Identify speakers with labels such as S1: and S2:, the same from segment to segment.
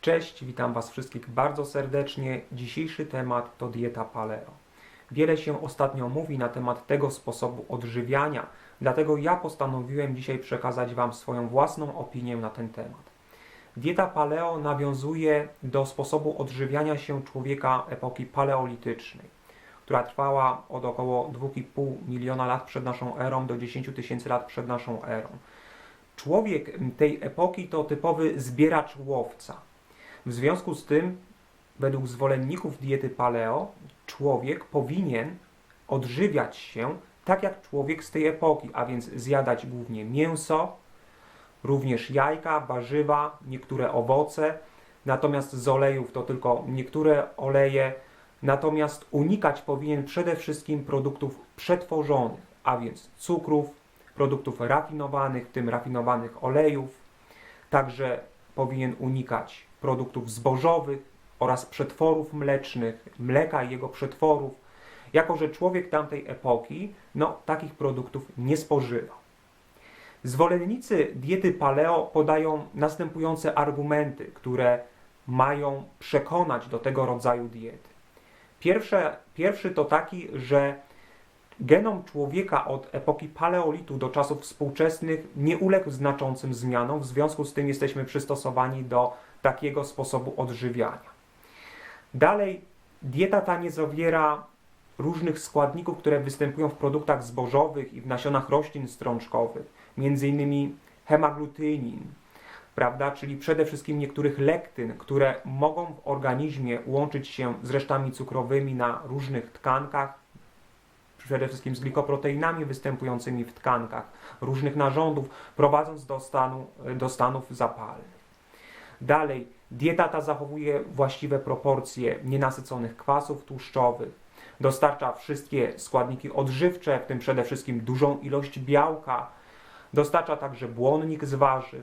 S1: Cześć, witam Was wszystkich bardzo serdecznie. Dzisiejszy temat to dieta paleo. Wiele się ostatnio mówi na temat tego sposobu odżywiania, dlatego ja postanowiłem dzisiaj przekazać Wam swoją własną opinię na ten temat. Dieta paleo nawiązuje do sposobu odżywiania się człowieka epoki paleolitycznej, która trwała od około 2,5 miliona lat przed naszą erą do 10 tysięcy lat przed naszą erą. Człowiek tej epoki to typowy zbieracz łowca. W związku z tym, według zwolenników diety paleo, człowiek powinien odżywiać się tak jak człowiek z tej epoki, a więc zjadać głównie mięso, również jajka, warzywa, niektóre owoce, natomiast z olejów to tylko niektóre oleje, natomiast unikać powinien przede wszystkim produktów przetworzonych, a więc cukrów, produktów rafinowanych, w tym rafinowanych olejów, także powinien unikać produktów zbożowych oraz przetworów mlecznych, mleka i jego przetworów, jako że człowiek tamtej epoki no, takich produktów nie spożywał. Zwolennicy diety paleo podają następujące argumenty, które mają przekonać do tego rodzaju diety. Pierwsze, pierwszy to taki, że genom człowieka od epoki paleolitu do czasów współczesnych nie uległ znaczącym zmianom, w związku z tym jesteśmy przystosowani do takiego sposobu odżywiania. Dalej, dieta ta nie zawiera różnych składników, które występują w produktach zbożowych i w nasionach roślin strączkowych, innymi hemaglutynin, prawda, czyli przede wszystkim niektórych lektyn, które mogą w organizmie łączyć się z resztami cukrowymi na różnych tkankach, przede wszystkim z glikoproteinami występującymi w tkankach różnych narządów, prowadząc do, stanu, do stanów zapalnych. Dalej, dieta ta zachowuje właściwe proporcje nienasyconych kwasów tłuszczowych, dostarcza wszystkie składniki odżywcze, w tym przede wszystkim dużą ilość białka, dostarcza także błonnik z warzyw,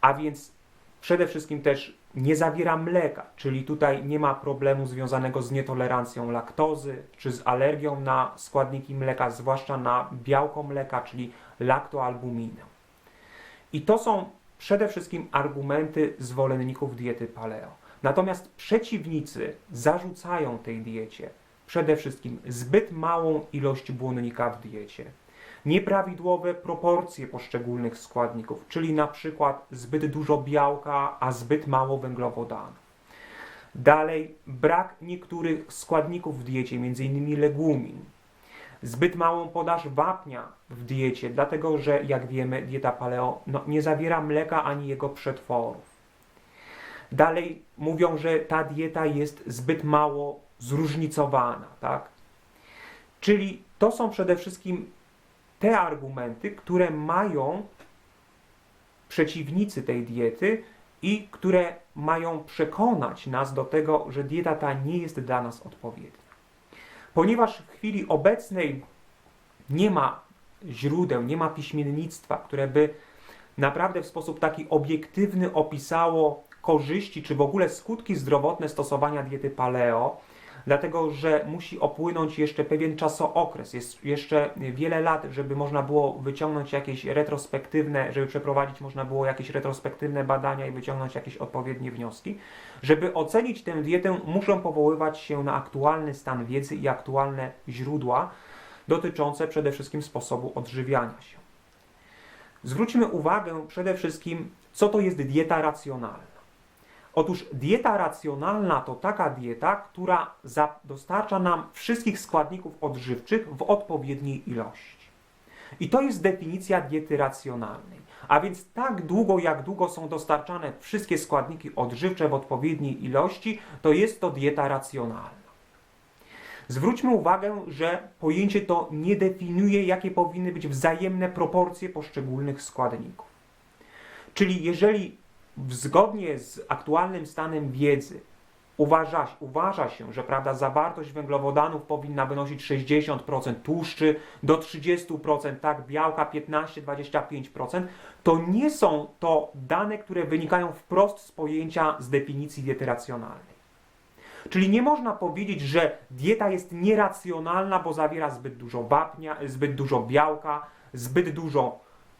S1: a więc przede wszystkim też nie zawiera mleka, czyli tutaj nie ma problemu związanego z nietolerancją laktozy czy z alergią na składniki mleka, zwłaszcza na białko mleka, czyli laktoalbuminę. I to są przede wszystkim argumenty zwolenników diety paleo. Natomiast przeciwnicy zarzucają tej diecie przede wszystkim zbyt małą ilość błonnika w diecie, nieprawidłowe proporcje poszczególnych składników, czyli na przykład zbyt dużo białka, a zbyt mało węglowodanów. Dalej, brak niektórych składników w diecie, m.in. legumin. Zbyt małą podaż wapnia w diecie, dlatego że, jak wiemy, dieta paleo no, nie zawiera mleka ani jego przetworów. Dalej mówią, że ta dieta jest zbyt mało zróżnicowana, tak? Czyli to są przede wszystkim te argumenty, które mają przeciwnicy tej diety i które mają przekonać nas do tego, że dieta ta nie jest dla nas odpowiednia. Ponieważ w chwili obecnej nie ma źródeł, nie ma piśmiennictwa, które by naprawdę w sposób taki obiektywny opisało korzyści czy w ogóle skutki zdrowotne stosowania diety paleo, dlatego że musi opłynąć jeszcze pewien czasookres, jest jeszcze wiele lat, żeby można było wyciągnąć jakieś retrospektywne, żeby przeprowadzić można było jakieś retrospektywne badania i wyciągnąć jakieś odpowiednie wnioski. Żeby ocenić tę dietę, muszą powoływać się na aktualny stan wiedzy i aktualne źródła dotyczące przede wszystkim sposobu odżywiania się. Zwróćmy uwagę przede wszystkim, co to jest dieta racjonalna. Otóż dieta racjonalna to taka dieta, która dostarcza nam wszystkich składników odżywczych w odpowiedniej ilości. I to jest definicja diety racjonalnej. A więc tak długo, jak długo są dostarczane wszystkie składniki odżywcze w odpowiedniej ilości, to jest to dieta racjonalna. Zwróćmy uwagę, że pojęcie to nie definiuje, jakie powinny być wzajemne proporcje poszczególnych składników. Czyli jeżeli zgodnie z aktualnym stanem wiedzy uważa, uważa się, że prawda, zawartość węglowodanów powinna wynosić 60%, tłuszczy do 30%, tak, białka 15-25%, to nie są to dane, które wynikają wprost z pojęcia z definicji diety racjonalnej. Czyli nie można powiedzieć, że dieta jest nieracjonalna, bo zawiera zbyt dużo wapnia, zbyt dużo białka, zbyt dużo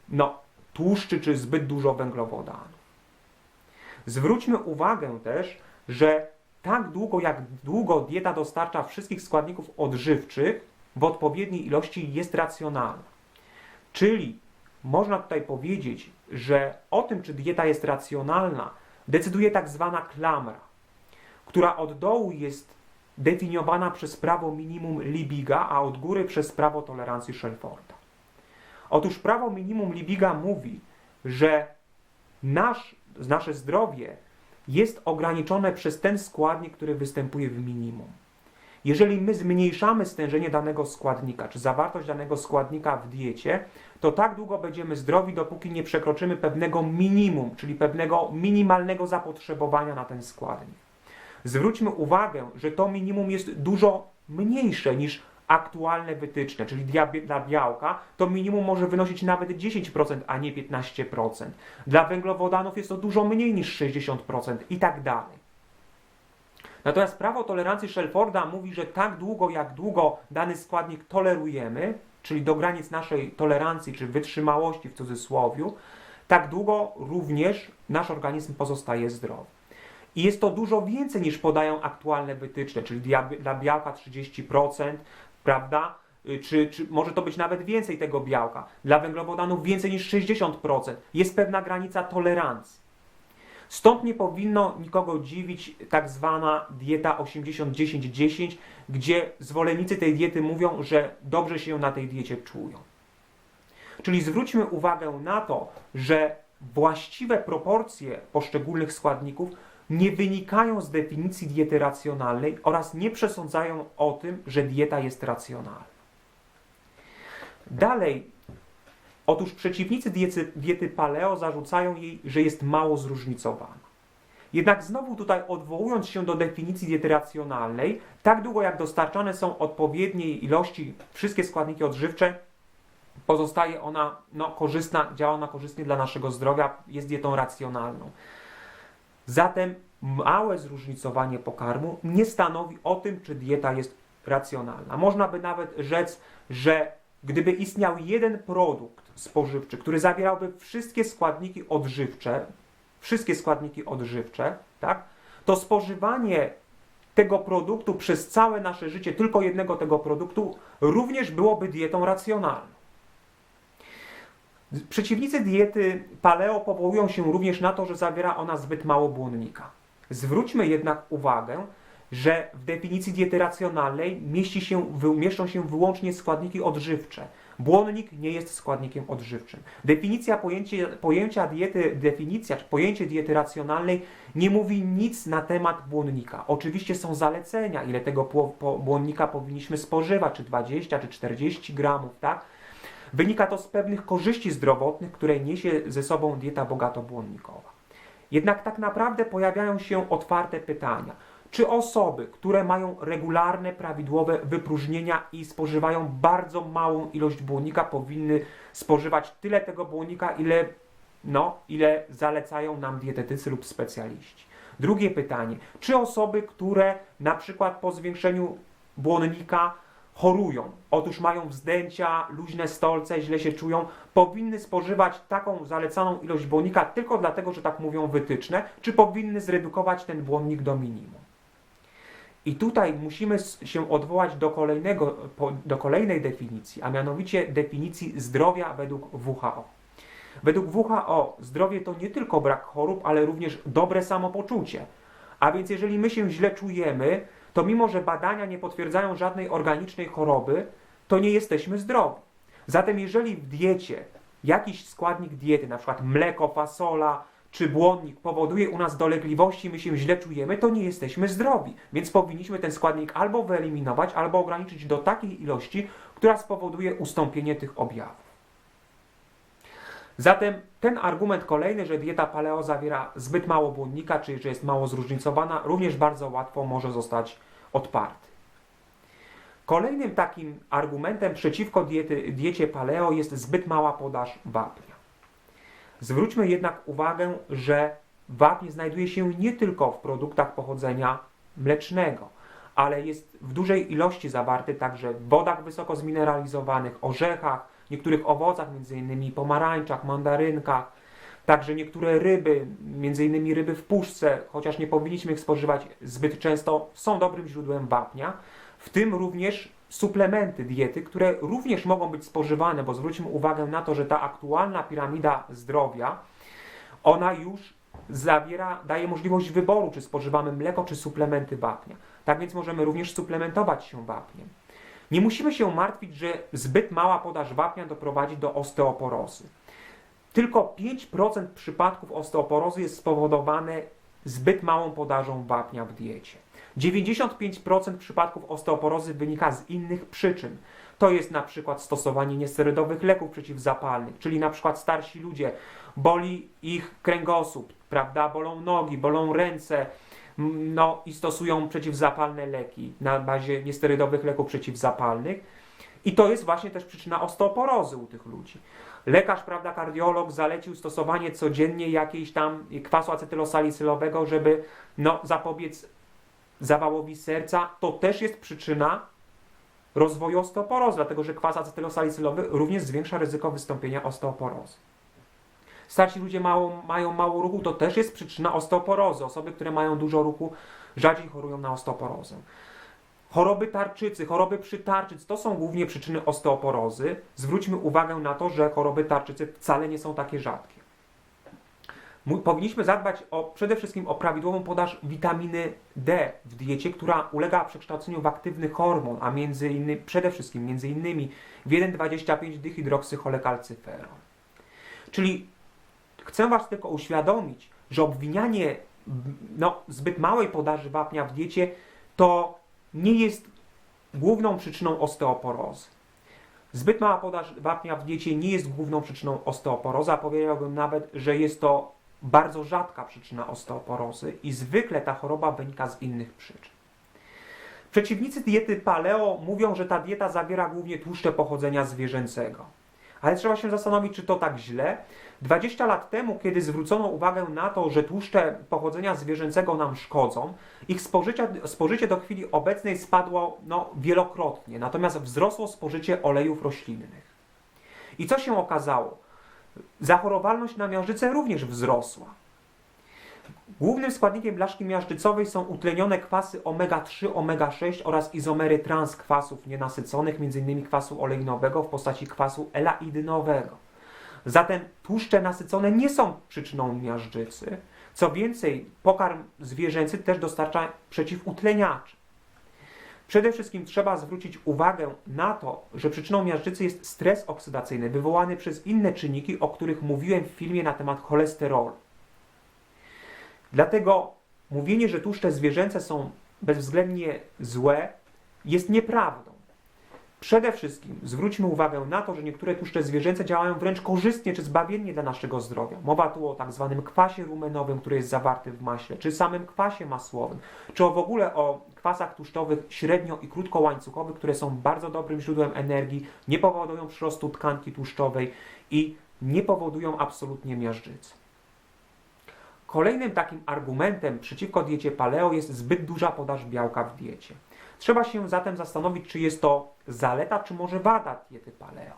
S1: no, tłuszczy czy zbyt dużo węglowodanów. Zwróćmy uwagę też, że tak długo jak długo dieta dostarcza wszystkich składników odżywczych w odpowiedniej ilości jest racjonalna. Czyli można tutaj powiedzieć, że o tym, czy dieta jest racjonalna, decyduje tak zwana klamra, która od dołu jest definiowana przez prawo minimum Libiga, a od góry przez prawo tolerancji Shelforda. Otóż prawo minimum Libiga mówi, że nasz, nasze zdrowie jest ograniczone przez ten składnik, który występuje w minimum. Jeżeli my zmniejszamy stężenie danego składnika, czy zawartość danego składnika w diecie, to tak długo będziemy zdrowi, dopóki nie przekroczymy pewnego minimum, czyli pewnego minimalnego zapotrzebowania na ten składnik. Zwróćmy uwagę, że to minimum jest dużo mniejsze niż aktualne wytyczne, czyli dla, białka, to minimum może wynosić nawet 10%, a nie 15%. Dla węglowodanów jest to dużo mniej niż 60% i tak dalej. Natomiast prawo tolerancji Shelforda mówi, że tak długo, jak długo dany składnik tolerujemy, czyli do granic naszej tolerancji czy wytrzymałości w cudzysłowiu, tak długo również nasz organizm pozostaje zdrowy. I jest to dużo więcej niż podają aktualne wytyczne, czyli dla białka 30%, prawda? Y, czy, czy może to być nawet więcej tego białka? Dla węglowodanów więcej niż 60%. Jest pewna granica tolerancji. Stąd nie powinno nikogo dziwić tak zwana dieta 80-10-10, gdzie zwolennicy tej diety mówią, że dobrze się na tej diecie czują. Czyli zwróćmy uwagę na to, że właściwe proporcje poszczególnych składników nie wynikają z definicji diety racjonalnej oraz nie przesądzają o tym, że dieta jest racjonalna. Dalej, otóż przeciwnicy diety, diety paleo zarzucają jej, że jest mało zróżnicowana. Jednak znowu tutaj odwołując się do definicji diety racjonalnej, tak długo jak dostarczane są odpowiedniej ilości wszystkie składniki odżywcze, pozostaje ona no, korzystna, działa ona korzystnie dla naszego zdrowia, jest dietą racjonalną. Zatem małe zróżnicowanie pokarmu nie stanowi o tym, czy dieta jest racjonalna. Można by nawet rzec, że gdyby istniał jeden produkt spożywczy, który zawierałby wszystkie składniki odżywcze, wszystkie składniki odżywcze, tak, to spożywanie tego produktu przez całe nasze życie, tylko jednego tego produktu, również byłoby dietą racjonalną. Przeciwnicy diety paleo powołują się również na to, że zawiera ona zbyt mało błonnika. Zwróćmy jednak uwagę, że w definicji diety racjonalnej mieści się, mieszczą się wyłącznie składniki odżywcze. Błonnik nie jest składnikiem odżywczym. Definicja pojęcie, pojęcia diety, definicja czy pojęcie diety racjonalnej nie mówi nic na temat błonnika. Oczywiście są zalecenia, ile tego błonnika powinniśmy spożywać, czy 20, czy 40 gramów, tak? Wynika to z pewnych korzyści zdrowotnych, które niesie ze sobą dieta bogatobłonnikowa. Jednak tak naprawdę pojawiają się otwarte pytania. Czy osoby, które mają regularne, prawidłowe wypróżnienia i spożywają bardzo małą ilość błonnika, powinny spożywać tyle tego błonnika, ile, no, ile zalecają nam dietetycy lub specjaliści? Drugie pytanie. Czy osoby, które na przykład po zwiększeniu błonnika chorują, otóż mają wzdęcia, luźne stolce, źle się czują, powinny spożywać taką zalecaną ilość błonnika tylko dlatego, że tak mówią wytyczne, czy powinny zredukować ten błonnik do minimum. I tutaj musimy się odwołać do, kolejnego, do kolejnej definicji, a mianowicie definicji zdrowia według WHO. Według WHO zdrowie to nie tylko brak chorób, ale również dobre samopoczucie. A więc jeżeli my się źle czujemy, to mimo, że badania nie potwierdzają żadnej organicznej choroby, to nie jesteśmy zdrowi. Zatem jeżeli w diecie jakiś składnik diety, na przykład mleko, fasola czy błonnik powoduje u nas dolegliwości, my się źle czujemy, to nie jesteśmy zdrowi. Więc powinniśmy ten składnik albo wyeliminować, albo ograniczyć do takiej ilości, która spowoduje ustąpienie tych objawów. Zatem ten argument kolejny, że dieta paleo zawiera zbyt mało błonnika, czyli że jest mało zróżnicowana, również bardzo łatwo może zostać odparty. Kolejnym takim argumentem przeciwko diety, diecie paleo jest zbyt mała podaż wapnia. Zwróćmy jednak uwagę, że wapń znajduje się nie tylko w produktach pochodzenia mlecznego, ale jest w dużej ilości zawarty także w wodach wysoko zmineralizowanych, orzechach, niektórych owocach, m.in. pomarańczach, mandarynkach, Także niektóre ryby, między innymi ryby w puszce, chociaż nie powinniśmy ich spożywać zbyt często, są dobrym źródłem wapnia. W tym również suplementy diety, które również mogą być spożywane, bo zwróćmy uwagę na to, że ta aktualna piramida zdrowia, ona już zawiera, daje możliwość wyboru, czy spożywamy mleko, czy suplementy wapnia. Tak więc możemy również suplementować się wapniem. Nie musimy się martwić, że zbyt mała podaż wapnia doprowadzi do osteoporozy. Tylko 5% przypadków osteoporozy jest spowodowane zbyt małą podażą wapnia w diecie. 95% przypadków osteoporozy wynika z innych przyczyn. To jest na przykład stosowanie niesterydowych leków przeciwzapalnych, czyli na przykład starsi ludzie, boli ich kręgosłup, prawda, bolą nogi, bolą ręce, no i stosują przeciwzapalne leki na bazie niesterydowych leków przeciwzapalnych. I to jest właśnie też przyczyna osteoporozy u tych ludzi. Lekarz, prawda, kardiolog zalecił stosowanie codziennie jakiejś tam kwasu acetylosalicylowego, żeby no, zapobiec zawałowi serca. To też jest przyczyna rozwoju osteoporozy, dlatego że kwas acetylosalicylowy również zwiększa ryzyko wystąpienia osteoporozy. Starsi ludzie mało, mają mało ruchu, to też jest przyczyna osteoporozy. Osoby, które mają dużo ruchu, rzadziej chorują na osteoporozę. Choroby tarczycy, choroby przytarczyc to są głównie przyczyny osteoporozy. Zwróćmy uwagę na to, że choroby tarczycy wcale nie są takie rzadkie. Powinniśmy zadbać o, przede wszystkim o prawidłową podaż witaminy D w diecie, która ulega przekształceniu w aktywny hormon, a między innymi, przede wszystkim między innymi w 1,25 dihydroksycholekalcyferol. Czyli chcę Was tylko uświadomić, że obwinianie no, zbyt małej podaży wapnia w diecie to nie jest główną przyczyną osteoporozy. Zbyt mała podaż wapnia w diecie nie jest główną przyczyną osteoporozy, a powiedziałbym nawet, że jest to bardzo rzadka przyczyna osteoporozy i zwykle ta choroba wynika z innych przyczyn. Przeciwnicy diety paleo mówią, że ta dieta zawiera głównie tłuszcze pochodzenia zwierzęcego. Ale trzeba się zastanowić, czy to tak źle. 20 lat temu, kiedy zwrócono uwagę na to, że tłuszcze pochodzenia zwierzęcego nam szkodzą, ich spożycie, spożycie do chwili obecnej spadło no, wielokrotnie, natomiast wzrosło spożycie olejów roślinnych. I co się okazało? Zachorowalność na miażdżycę również wzrosła. Głównym składnikiem blaszki miażdżycowej są utlenione kwasy omega-3, omega-6 oraz izomery transkwasów nienasyconych, m.in. kwasu oleinowego w postaci kwasu elaidynowego. Zatem tłuszcze nasycone nie są przyczyną miażdżycy. Co więcej, pokarm zwierzęcy też dostarcza przeciwutleniaczy. Przede wszystkim trzeba zwrócić uwagę na to, że przyczyną miażdżycy jest stres oksydacyjny wywołany przez inne czynniki, o których mówiłem w filmie na temat cholesterolu. Dlatego mówienie, że tłuszcze zwierzęce są bezwzględnie złe, jest nieprawdą. Przede wszystkim zwróćmy uwagę na to, że niektóre tłuszcze zwierzęce działają wręcz korzystnie czy zbawiennie dla naszego zdrowia. Mowa tu o tak zwanym kwasie rumenowym, który jest zawarty w maśle, czy samym kwasie masłowym, czy o w ogóle o kwasach tłuszczowych średnio i krótkołańcuchowych, które są bardzo dobrym źródłem energii, nie powodują przyrostu tkanki tłuszczowej i nie powodują absolutnie miażdżycy. Kolejnym takim argumentem przeciwko diecie paleo jest zbyt duża podaż białka w diecie. Trzeba się zatem zastanowić, czy jest to zaleta, czy może wada diety paleo.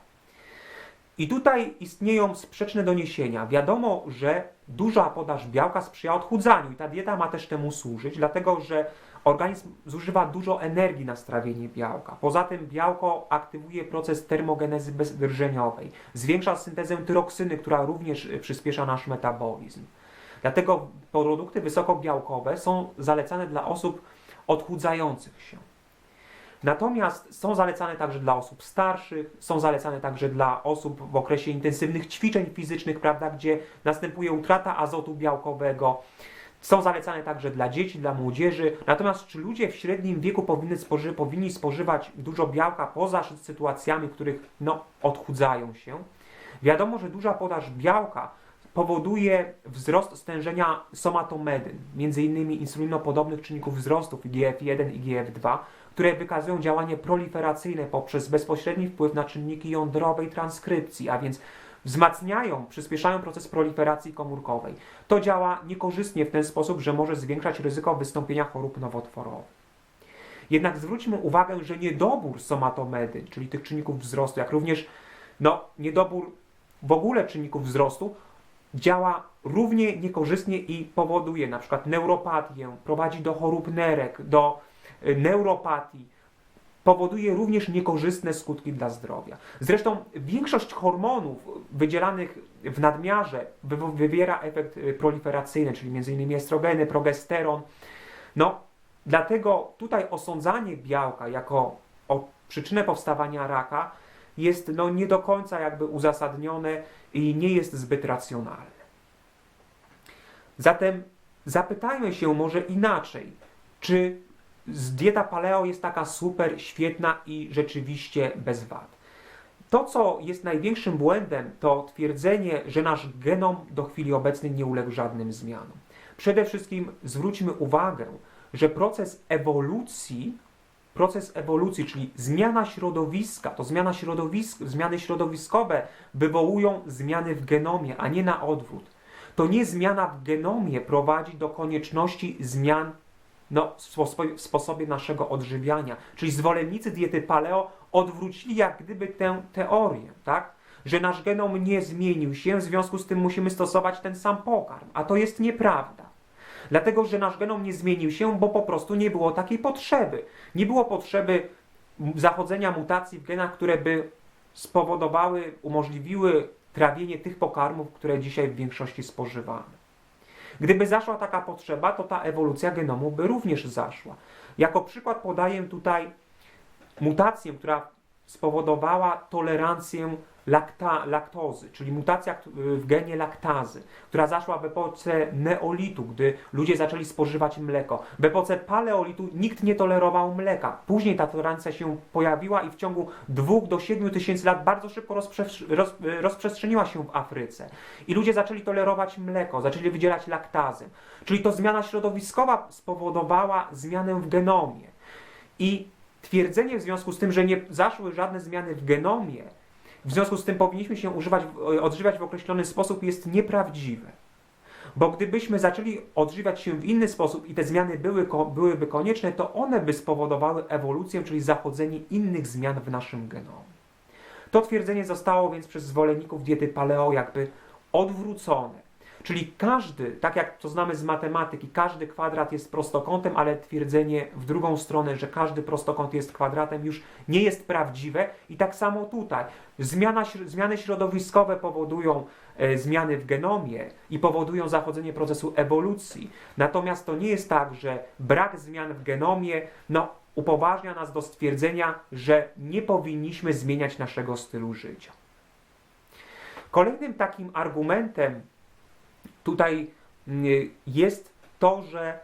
S1: I tutaj istnieją sprzeczne doniesienia. Wiadomo, że duża podaż białka sprzyja odchudzaniu i ta dieta ma też temu służyć, dlatego że organizm zużywa dużo energii na strawienie białka. Poza tym białko aktywuje proces termogenezy bezdrżeniowej, zwiększa syntezę tyroksyny, która również przyspiesza nasz metabolizm. Dlatego produkty wysokobiałkowe są zalecane dla osób odchudzających się. Natomiast są zalecane także dla osób starszych, są zalecane także dla osób w okresie intensywnych ćwiczeń fizycznych, prawda, gdzie następuje utrata azotu białkowego. Są zalecane także dla dzieci, dla młodzieży. Natomiast czy ludzie w średnim wieku powinny spoży powinni spożywać dużo białka poza sytuacjami, w których no, odchudzają się? Wiadomo, że duża podaż białka powoduje wzrost stężenia somatomedyn, m.in. insulinopodobnych czynników wzrostu IGF-1 i IGF-2, które wykazują działanie proliferacyjne poprzez bezpośredni wpływ na czynniki jądrowej transkrypcji, a więc wzmacniają, przyspieszają proces proliferacji komórkowej. To działa niekorzystnie w ten sposób, że może zwiększać ryzyko wystąpienia chorób nowotworowych. Jednak zwróćmy uwagę, że niedobór somatomedyn, czyli tych czynników wzrostu, jak również no, niedobór w ogóle czynników wzrostu, działa równie niekorzystnie i powoduje na przykład neuropatię, prowadzi do chorób nerek, do y, neuropatii, powoduje również niekorzystne skutki dla zdrowia. Zresztą większość hormonów wydzielanych w nadmiarze wy- wywiera efekt y, proliferacyjny, czyli m.in. estrogeny, progesteron. No, dlatego tutaj osądzanie białka jako o przyczynę powstawania raka jest no, nie do końca jakby uzasadnione i nie jest zbyt racjonalne. Zatem zapytajmy się może inaczej, czy dieta paleo jest taka super, świetna i rzeczywiście bez wad. To, co jest największym błędem, to twierdzenie, że nasz genom do chwili obecnej nie uległ żadnym zmianom. Przede wszystkim zwróćmy uwagę, że proces ewolucji, proces ewolucji, czyli zmiana środowiska, to zmiana środowisk, zmiany środowiskowe wywołują zmiany w genomie, a nie na odwrót. To nie zmiana w genomie prowadzi do konieczności zmian no, w spo- w sposobie naszego odżywiania. Czyli zwolennicy diety paleo odwrócili jak gdyby tę teorię, tak? Że nasz genom nie zmienił się, w związku z tym musimy stosować ten sam pokarm. A to jest nieprawda. Dlatego, że nasz genom nie zmienił się, bo po prostu nie było takiej potrzeby. Nie było potrzeby zachodzenia mutacji w genach, które by spowodowały, umożliwiły trawienie tych pokarmów, które dzisiaj w większości spożywamy. Gdyby zaszła taka potrzeba, to ta ewolucja genomu by również zaszła. Jako przykład podaję tutaj mutację, która spowodowała tolerancję lakta, laktozy, czyli mutacja kt- w genie laktazy, która zaszła w epoce neolitu, gdy ludzie zaczęli spożywać mleko. W epoce paleolitu nikt nie tolerował mleka. Później ta tolerancja się pojawiła i w ciągu 2 do 7 tysięcy lat bardzo szybko roz, rozprzestrzeniła się w Afryce. I ludzie zaczęli tolerować mleko, zaczęli wydzielać laktazę. Czyli to zmiana środowiskowa spowodowała zmianę w genomie. I twierdzenie w związku z tym, że nie zaszły żadne zmiany w genomie, w związku z tym powinniśmy się używać, odżywiać w określony sposób, jest nieprawdziwe. Bo gdybyśmy zaczęli odżywiać się w inny sposób i te zmiany były, byłyby konieczne, to one by spowodowały ewolucję, czyli zachodzenie innych zmian w naszym genomie. To twierdzenie zostało więc przez zwolenników diety paleo jakby odwrócone. Czyli każdy, tak jak to znamy z matematyki, każdy kwadrat jest prostokątem, ale twierdzenie w drugą stronę, że każdy prostokąt jest kwadratem, już nie jest prawdziwe. I tak samo tutaj. Zmiana, zmiany środowiskowe powodują e, zmiany w genomie i powodują zachodzenie procesu ewolucji. Natomiast to nie jest tak, że brak zmian w genomie no, upoważnia nas do stwierdzenia, że nie powinniśmy zmieniać naszego stylu życia. Kolejnym takim argumentem tutaj mm, jest to, że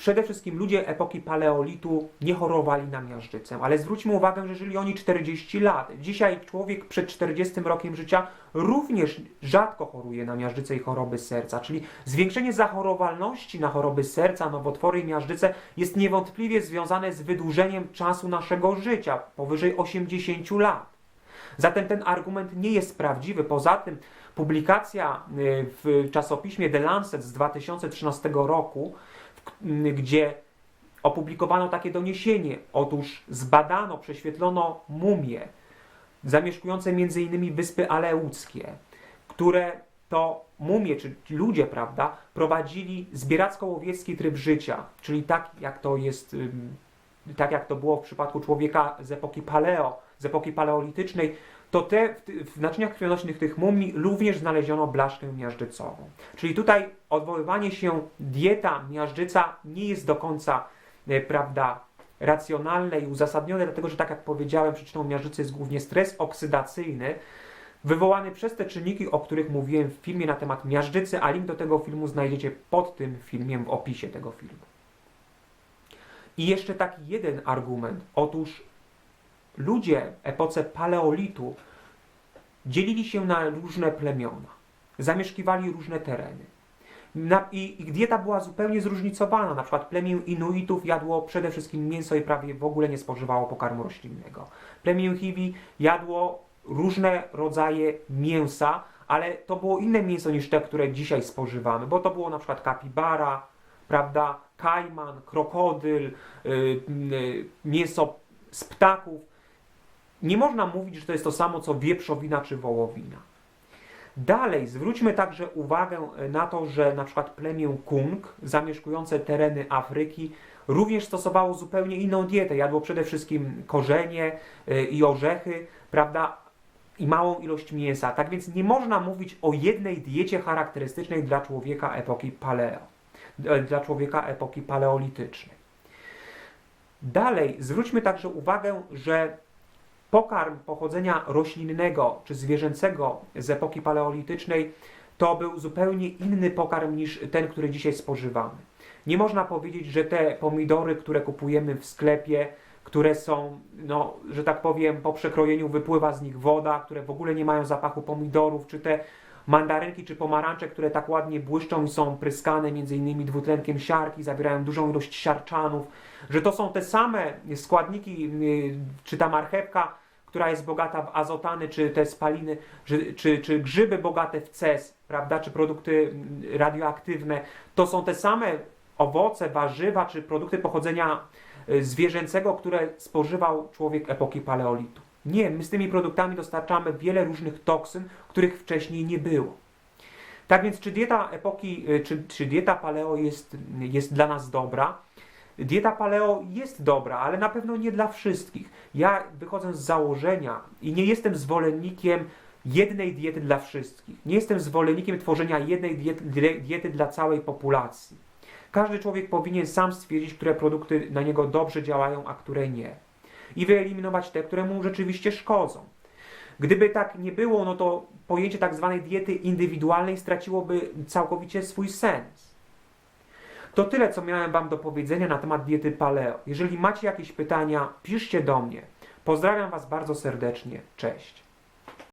S1: przede wszystkim ludzie epoki paleolitu nie chorowali na miażdżycę, ale zwróćmy uwagę, że żyli oni 40 lat. Dzisiaj człowiek przed 40 rokiem życia również rzadko choruje na miażdżycę i choroby serca, czyli zwiększenie zachorowalności na choroby serca, nowotwory i miażdżycę jest niewątpliwie związane z wydłużeniem czasu naszego życia powyżej 80 lat. Zatem ten argument nie jest prawdziwy. Poza tym publikacja y, w czasopiśmie The Lancet z 2013 roku, gdzie opublikowano takie doniesienie. Otóż zbadano, prześwietlono mumie zamieszkujące m.in. wyspy Aleuckie, które to mumie, czy ludzie, prawda, prowadzili zbieracko-łowiecki tryb życia, czyli tak jak to jest, tak jak to było w przypadku człowieka z epoki paleo, z epoki paleolitycznej, to te, w, w naczyniach krwionośnych tych mumii również znaleziono blaszkę miażdżycową. Czyli tutaj odwoływanie się dieta miażdżyca nie jest do końca, e, prawda, racjonalne i uzasadnione, dlatego że tak jak powiedziałem, przyczyną miażdżycy jest głównie stres oksydacyjny, wywołany przez te czynniki, o których mówiłem w filmie na temat miażdżycy, a link do tego filmu znajdziecie pod tym filmem w opisie tego filmu. I jeszcze taki jeden argument. Otóż ludzie w epoce paleolitu dzielili się na różne plemiona, zamieszkiwali różne tereny. Na, i, Ich dieta była zupełnie zróżnicowana. Na przykład plemię Inuitów jadło przede wszystkim mięso i prawie w ogóle nie spożywało pokarmu roślinnego. Plemię Hiwi jadło różne rodzaje mięsa, ale to było inne mięso niż te, które dzisiaj spożywamy, bo to było na przykład kapibara, prawda, kajman, krokodyl, y, y, mięso z ptaków. Nie można mówić, że to jest to samo co wieprzowina czy wołowina. Dalej, zwróćmy także uwagę na to, że na przykład plemię Kung, zamieszkujące tereny Afryki, również stosowało zupełnie inną dietę. Jadło przede wszystkim korzenie y, i orzechy, prawda, i małą ilość mięsa. Tak więc nie można mówić o jednej diecie charakterystycznej dla człowieka epoki paleo, e, dla człowieka epoki paleolitycznej. Dalej, zwróćmy także uwagę, że pokarm pochodzenia roślinnego czy zwierzęcego z epoki paleolitycznej to był zupełnie inny pokarm niż ten, który dzisiaj spożywamy. Nie można powiedzieć, że te pomidory, które kupujemy w sklepie, które są, no, że tak powiem, po przekrojeniu wypływa z nich woda, które w ogóle nie mają zapachu pomidorów, czy te mandarynki czy pomarańcze, które tak ładnie błyszczą i są pryskane innymi dwutlenkiem siarki, zawierają dużą ilość siarczanów, że to są te same składniki, yy, czy ta marchewka, która jest bogata w azotany, czy te spaliny, czy, czy, czy grzyby bogate w ces, prawda, czy produkty mm, radioaktywne, to są te same owoce, warzywa, czy produkty pochodzenia y, zwierzęcego, które spożywał człowiek epoki paleolitu. Nie, my z tymi produktami dostarczamy wiele różnych toksyn, których wcześniej nie było. Tak więc, czy dieta epoki, y, czy, czy dieta paleo jest, jest dla nas dobra? Dieta paleo jest dobra, ale na pewno nie dla wszystkich. Ja wychodzę z założenia i nie jestem zwolennikiem jednej diety dla wszystkich. Nie jestem zwolennikiem tworzenia jednej diety, diety dla całej populacji. Każdy człowiek powinien sam stwierdzić, które produkty na niego dobrze działają, a które nie. I wyeliminować te, które mu rzeczywiście szkodzą. Gdyby tak nie było, no to pojęcie tak zwanej diety indywidualnej straciłoby całkowicie swój sens. To tyle, co miałem Wam do powiedzenia na temat diety paleo. Jeżeli macie jakieś pytania, piszcie do mnie. Pozdrawiam Was bardzo serdecznie. Cześć.